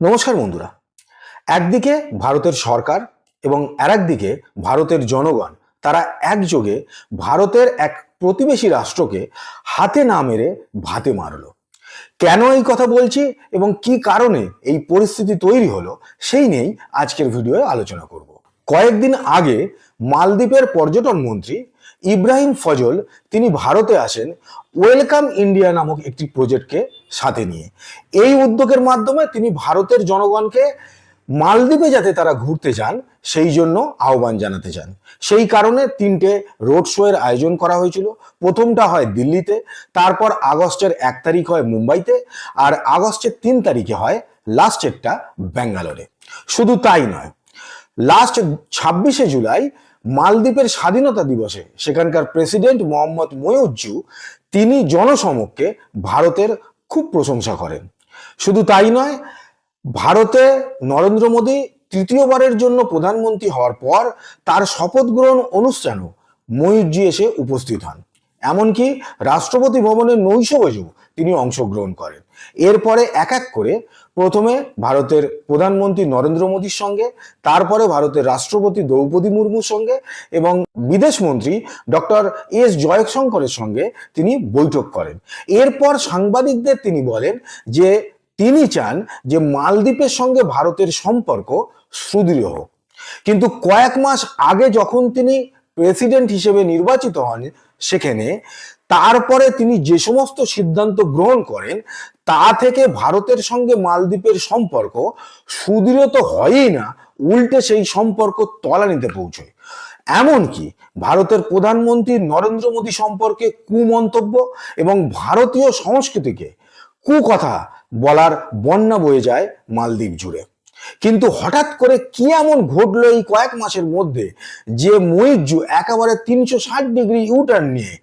নমস্কার বন্ধুরা। একদিকে ভারতের সরকার এবং আর একদিকে ভারতের জনগণ, তারা একযোগে ভারতের এক প্রতিবেশী রাষ্ট্রকে হাতে না মেরে ভাতে মারলো। কেন এই কথা বলছি এবং কি কারণে এই পরিস্থিতি তৈরি হলো, সেই নিয়েই আজকের ভিডিওয়ে আলোচনা করব। কয়েকদিন আগে মালদ্বীপের পর্যটন মন্ত্রী ইব্রাহিম ফজল, তিনি ভারতে আসেন, ওয়েলকাম ইন্ডিয়া নামক একটি প্রজেক্টকে সাথে নিয়ে। এই উদ্যোগের মাধ্যমে তিনি ভারতের জনগণকে মালদ্বীপে যাতে তারা ঘুরতে যান, সেই জন্য আহ্বান জানাতে চান সেই কারণে তিনটে রোড শো এর আয়োজন করা হয়েছিল। প্রথমটা হয় দিল্লিতে, তারপর আগস্টের এক তারিখ হয় মুম্বাইতে, আর আগস্টের তিন তারিখে হয় লাস্টেরটা ব্যাঙ্গালোরে। শুধু তাই নয়, লাস্ট ছাব্বিশে জুলাই মালদ্বীপের স্বাধীনতা দিবসে সেখানকার প্রেসিডেন্ট মোহাম্মদ ময়ুজ্জু তিনি জনসমক্ষে ভারতের খুব প্রশংসা করেন। শুধু তাই নয়, ভারতে নরেন্দ্র মোদী তৃতীয়বারের জন্য প্রধানমন্ত্রী হওয়ার পর তার শপথ গ্রহণ অনুষ্ঠানও ময়ূরজি এসে উপস্থিত হন। এমনকি রাষ্ট্রপতি ভবনের নৈশ নৈশভোজেও তিনি অংশগ্রহণ করেন। এরপরে এক এক করে প্রথমে ভারতের প্রধানমন্ত্রী নরেন্দ্র মোদীর সঙ্গে, তারপরে ভারতের রাষ্ট্রপতি দ্রৌপদী মুর্মুর সঙ্গে এবং বিদেশ মন্ত্রী ডক্টর এস জয়শঙ্করের সঙ্গে তিনি বৈঠক করেন। এরপর সাংবাদিকদের তিনি বলেন যে তিনি চান যে মালদ্বীপের সঙ্গে ভারতের সম্পর্ক সুদৃঢ় হোক। কিন্তু কয়েক মাস আগে যখন তিনি প্রেসিডেন্ট হিসেবে নির্বাচিত হন, সেখানে তারপরে তিনি যে সমস্ত সিদ্ধান্ত গ্রহণ করেন, তা থেকে ভারতের সঙ্গে মালদ্বীপের সম্পর্ক সুদৃঢ় তো হয়ই না, উল্টে সেই সম্পর্ক তলানিতে পৌঁছয়। এমনকি ভারতের প্রধানমন্ত্রী নরেন্দ্র মোদী সম্পর্কে কুমন্তব্য এবং ভারতীয় সংস্কৃতিকে কুকথা বলার বন্যা বয়ে যায় মালদ্বীপ জুড়ে। কিন্তু হঠাৎ করে কি এমন ঘটলো এই কয়েক মাসের মধ্যে যে মহিজু একেবারে তিনশো ষাট ডিগ্রি ইউটার্ন নিয়ে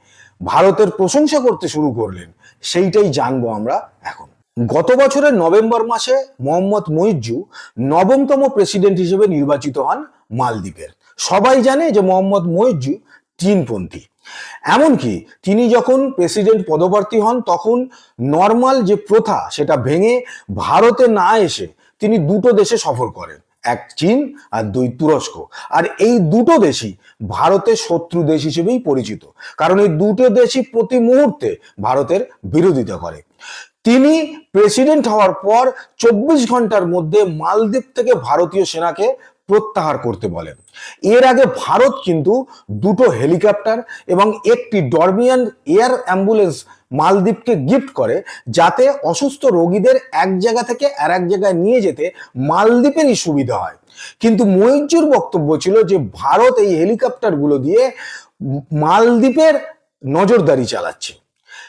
ভারতের প্রশংসা করতে শুরু করলেন, সেইটাই জানব আমরা এখন। গত বছরের নভেম্বর মাসে মোহাম্মদ মহিজু নবমতম প্রেসিডেন্ট হিসেবে নির্বাচিত হন মালদ্বীপের। সবাই জানে যে মোহাম্মদ মহিজু চীনপন্থী এমনকি তিনি যখন প্রেসিডেন্ট পদপ্রার্থী হন, তখন নর্মাল যে প্রথা, সেটা ভেঙে ভারতে না এসে তিনি দুটো দেশে সফর করেন। এক চীন আর দুই তুরস্ক। আর এই দুটো দেশই ভারতের শত্রু দেশ হিসেবেই পরিচিত। কারণ এই দুটো দেশই প্রতি মুহূর্তে ভারতের বিরোধিতা করে। তিনি প্রেসিডেন্ট হওয়ার পর চব্বিশ ঘণ্টার মধ্যে মালদ্বীপ থেকে ভারতীয় সেনাকে প্রত্যাহার করতে বলেন। এর আগে ভারত কিন্তু দুটো হেলিকপ্টার এবং একটি ডরমিয়ান এয়ার অ্যাম্বুলেন্স মালদ্বীপকে গিফট করে, যাতে অসুস্থ রোগীদের এক জায়গা থেকে আর এক জায়গায় নিয়ে যেতে মালদ্বীপেরই সুবিধা হয়। কিন্তু মৈজুর বক্তব্য ছিল যে, ভারত এই হেলিকপ্টারগুলো দিয়ে মালদ্বীপের নজরদারি চালাচ্ছে।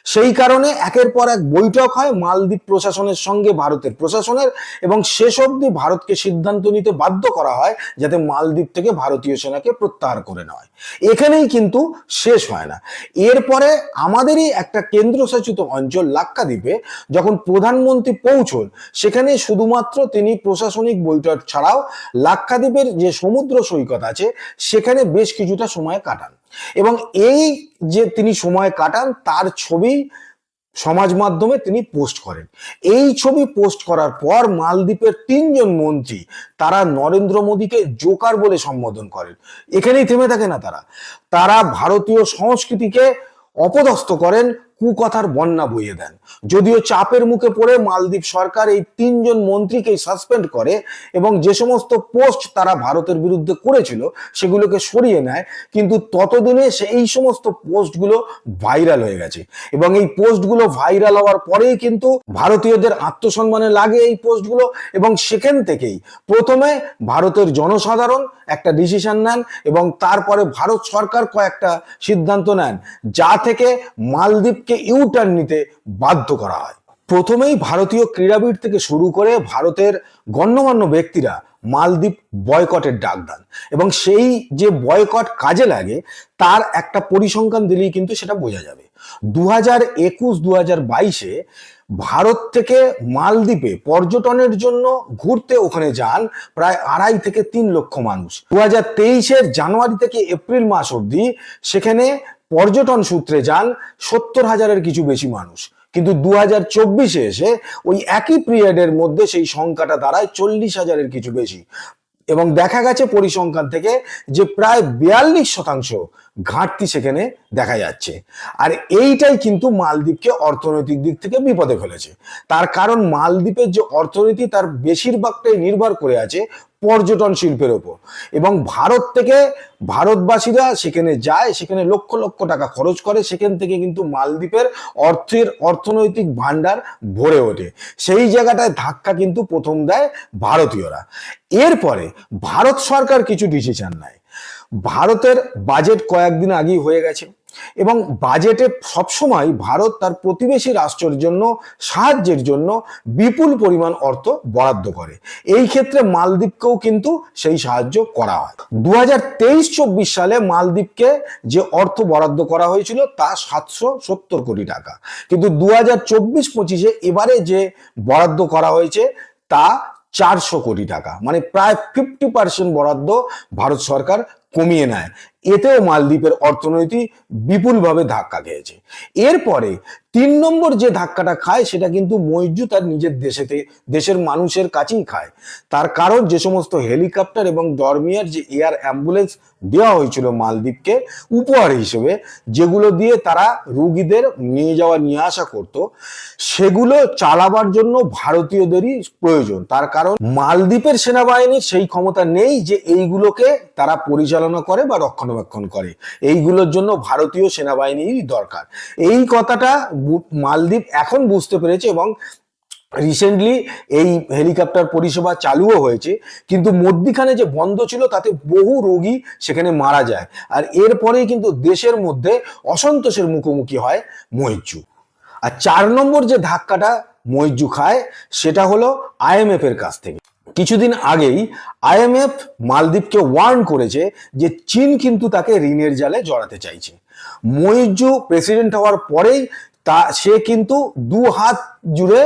সেই কারণে একের পর এক বৈঠক হয় মালদ্বীপ প্রশাসনের সঙ্গে ভারতের প্রশাসনের এবং শেষ অবধি ভারতকে সিদ্ধান্ত নিতে বাধ্য করা হয় যাতে মালদ্বীপ থেকে ভারতীয় সেনাকে প্রত্যাহার করে নেয় এখানেই কিন্তু শেষ হয় না। এরপরে আমাদেরই একটা কেন্দ্রশাসিত অঞ্চল লাক্ষাদ্বীপে যখন প্রধানমন্ত্রী পৌঁছন, সেখানে শুধুমাত্র তিনি প্রশাসনিক বৈঠক ছাড়াও লাক্ষাদ্বীপের যে সমুদ্র সৈকত আছে, সেখানে বেশ কিছুটা সময় কাটান। এবং এই যে তিনি সময় কাটান, তার ছবি সমাজ মাধ্যমে তিনি পোস্ট করেন। এই ছবি পোস্ট করার পর মালদ্বীপের তিনজন মন্ত্রী, তারা নরেন্দ্র মোদীকে জোকার বলে সম্বোধন করেন। এখানেই থেমে থাকে না তারা। তারা ভারতীয় সংস্কৃতিকে অপদস্থ করেন কুকথার বন্যা বইয়ে দেন। যদিও চাপের মুখে পড়ে মালদ্বীপ সরকার এই তিনজন মন্ত্রীকেই সাসপেন্ড করে এবং যে সমস্ত পোস্ট তারা ভারতের বিরুদ্ধে করেছিল সেগুলোকে সরিয়ে নেয়, কিন্তু ততদিনে সেই সমস্ত পোস্টগুলো ভাইরাল হয়ে গেছে। এবং এই পোস্টগুলো ভাইরাল হওয়ার পরেই কিন্তু ভারতীয়দের আত্মসম্মানে লাগে এই পোস্টগুলো এবং সেখান থেকেই প্রথমে ভারতের জনসাধারণ একটা ডিসিশন নেন এবং তারপরে ভারত সরকার কয়েকটা সিদ্ধান্ত নেন, যা থেকে মালদ্বীপ কে ইউটার্ন নিতে বাধ্য করা হয়। প্রথমেই ভারতীয় ক্রীড়াবিদ থেকে শুরু করে ভারতের গণ্যমান্য ব্যক্তিরা মালদ্বীপ বয়কটের ডাক দেন এবং সেই যে বয়কট কাজে লাগে, তার একটা পরিসংখ্যান দিলেই কিন্তু সেটা বোঝা যাবে। দু হাজার একুশ দু হাজার বাইশে ভারত থেকে মালদ্বীপে পর্যটনের জন্য ঘুরতে ওখানে যান প্রায় আড়াই থেকে তিন লক্ষ মানুষ। দু হাজার তেইশের জানুয়ারি থেকে এপ্রিল মাস অবধি সেখানে পর্যটন সূত্রে যান, সত্তর হাজারের কিছু বেশি মানুষ। কিন্তু দু হাজার চব্বিশে এসে ওই একই পিরিয়ডের মধ্যে সেই সংখ্যাটা দাঁড়ায় চল্লিশ হাজারের কিছু বেশি। এবং দেখা গেছে পরিসংখ্যান থেকে যে প্রায় বিয়াল্লিশ শতাংশ ঘাটতি সেখানে দেখা যাচ্ছে। আর এইটাই কিন্তু মালদ্বীপকে অর্থনৈতিক দিক থেকে বিপদে ফেলেছে। তার কারণ মালদ্বীপের যে অর্থনীতি, তার বেশিরভাগটাই নির্ভর করে আছে পর্যটন শিল্পের ওপর। এবং ভারত থেকে ভারতবাসীরা সেখানে যায়, সেখানে লক্ষ লক্ষ টাকা খরচ করে, সেখান থেকে কিন্তু মালদ্বীপের অর্থের, অর্থনৈতিক ভান্ডার ভরে ওঠে। সেই জায়গাটায় ধাক্কা কিন্তু প্রথম দেয় ভারতীয়রা। এরপরে ভারত সরকার কিছু ডিসিশন নেয়। ভারতের বাজেট কয়েকদিন আগেই হয়ে গেছে। এবং বাজেটে সবসময় ভারত তার প্রতিবেশী রাষ্ট্রের জন্য, সাহায্যের জন্য বিপুল পরিমাণ অর্থ বরাদ্দ করে। এই ক্ষেত্রে মালদ্বীপকেও কিন্তু সেই সাহায্য করা হয়। দু হাজার সালে মালদ্বীপকে যে অর্থ বরাদ্দ করা হয়েছিল তা সাতশো সত্তর কোটি টাকা। কিন্তু দু হাজার চব্বিশ পঁচিশে এবারে যে বরাদ্দ করা হয়েছে তা চারশো কোটি টাকা। মানে প্রায় ফিফটি পার্সেন্ট বরাদ্দ ভারত সরকার কমিয়ে নেয়। এতেও মালদ্বীপের অর্থনীতি বিপুলভাবে ধাক্কা খেয়েছে। এরপরে তিন নম্বর যে ধাক্কাটা খায়, সেটা কিন্তু মৈজু তার নিজের দেশেতে, দেশের মানুষের কাছেই খায়। তার কারণ যে সমস্ত হেলিকপ্টার এবং ডরমিয়ার যে এয়ার অ্যাম্বুলেন্স দেওয়া হয়েছিল মালদ্বীপকে, উপহার হিসেবে, যেগুলো দিয়ে তারা রুগীদের নিয়ে যাওয়া, নিয়ে আসা করত, সেগুলো চালাবার জন্য ভারতীয়দেরই প্রয়োজন। তার কারণ মালদ্বীপের সেনাবাহিনীর সেই ক্ষমতা নেই যে এইগুলোকে তারা পরিচালনা করে বা রক্ষণাবেক্ষণ করে। এইগুলোর জন্য ভারতীয় সেনাবাহিনীরই দরকার। এই কথাটা মালদ্বীপ এখন বুঝতে পেরেছে এবং রিসেন্টলি এই হেলিকপ্টার পরিষেবা চালুও হয়েছে। কিন্তু মধ্যিখানে যে বন্ধ ছিল, তাতে বহু রোগী সেখানে মারা যায়। আর এরপরেই কিন্তু দেশের মধ্যে অসন্তোষের মুখোমুখি হয় মহিজু আর চার নম্বর যে ধাক্কাটা মহিজু খায়, সেটা হলো আইএমএফ এর কাছ থেকে। কিছুদিন আগেই আইএমএফ মালদ্বীপকে ওয়ার্ন করেছে যে চীন কিন্তু তাকে ঋণের জালে জড়াতে চাইছে। মহিজু প্রেসিডেন্ট হওয়ার পরেই তা সে কিন্তু দু হাত জুড়ে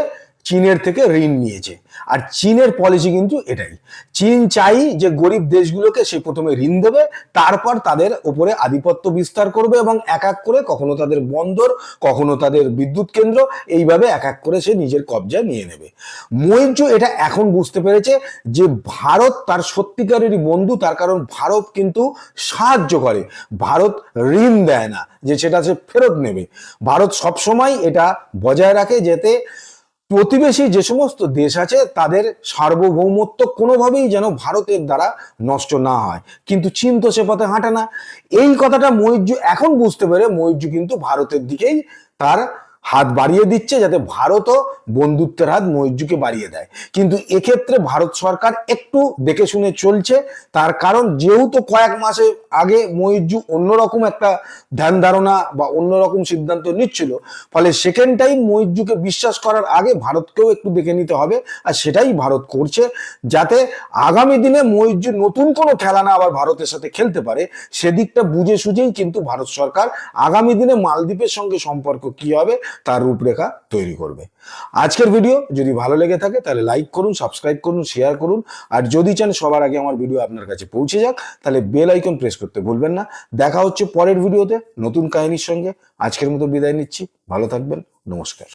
চীনের থেকে ঋণ নিয়েছে। আর চীনের পলিসি কিন্তু এটাই। চীন চাই যে গরিব দেশগুলোকে সে প্রথমে ঋণ দেবে, তারপর তাদের উপরে আধিপত্য বিস্তার করবে এবং এক এক করে কখনো তাদের বন্দর, কখনো তাদের বিদ্যুৎ কেন্দ্র, এইভাবে এক এক করে সে নিজের কবজায় নিয়ে নেবে। মৈত্র এটা এখন বুঝতে পেরেছে যে ভারত তার সত্যিকারেরই বন্ধু, তার কারণ ভারত কিন্তু সাহায্য করে। ভারত ঋণ দেয় না, যে সেটা সে ফেরত নেবে। ভারত সবসময় এটা বজায় রাখে, যাতে প্রতিবেশী যে সমস্ত দেশ আছে, তাদের সার্বভৌমত্ব কোনোভাবেই যেন ভারতের দ্বারা নষ্ট না হয়। কিন্তু চীন তো সে পথে হাঁটে না। এই কথাটা মৈর্য এখন বুঝতে পেরে মৈর্য কিন্তু ভারতের দিকেই তার হাত বাড়িয়ে দিচ্ছে যাতে ভারতও বন্ধুত্বের হাত মৈর্যকে বাড়িয়ে দেয়। কিন্তু এক্ষেত্রে ভারত সরকার একটু দেখে শুনে চলছে, তার কারণ যেহেতু কয়েক মাসে আগে মৈর্যু অন্যরকম একটা ধ্যান ধারণা বা অন্যরকম সিদ্ধান্ত নিচ্ছিল, ফলে সেকেন্ড টাইম মৈর্যুকে বিশ্বাস করার আগে ভারতকেও একটু দেখে নিতে হবে, আর সেটাই ভারত করছে, যাতে আগামী দিনে মৈর্যু নতুন কোনো খেলা না আবার ভারতের সাথে খেলতে পারে, সেদিকটা বুঝে সুঝেই কিন্তু ভারত সরকার আগামী দিনে মালদ্বীপের সঙ্গে সম্পর্ক কি হবে তার রূপরেখা তৈরি করবে। আজকের ভিডিও যদি ভালো লেগে থাকে, তাহলে লাইক করুন সাবস্ক্রাইব করুন শেয়ার করুন। আর যদি চান সবার আগে আমার ভিডিও আপনার কাছে পৌঁছে যাক, তাহলে বেল আইকন প্রেস করতে ভুলবেন না। দেখা হচ্ছে পরের ভিডিওতে নতুন কাহিনীর সঙ্গে। আজকের মতো বিদায় নিচ্ছি। ভালো থাকবেন। নমস্কার।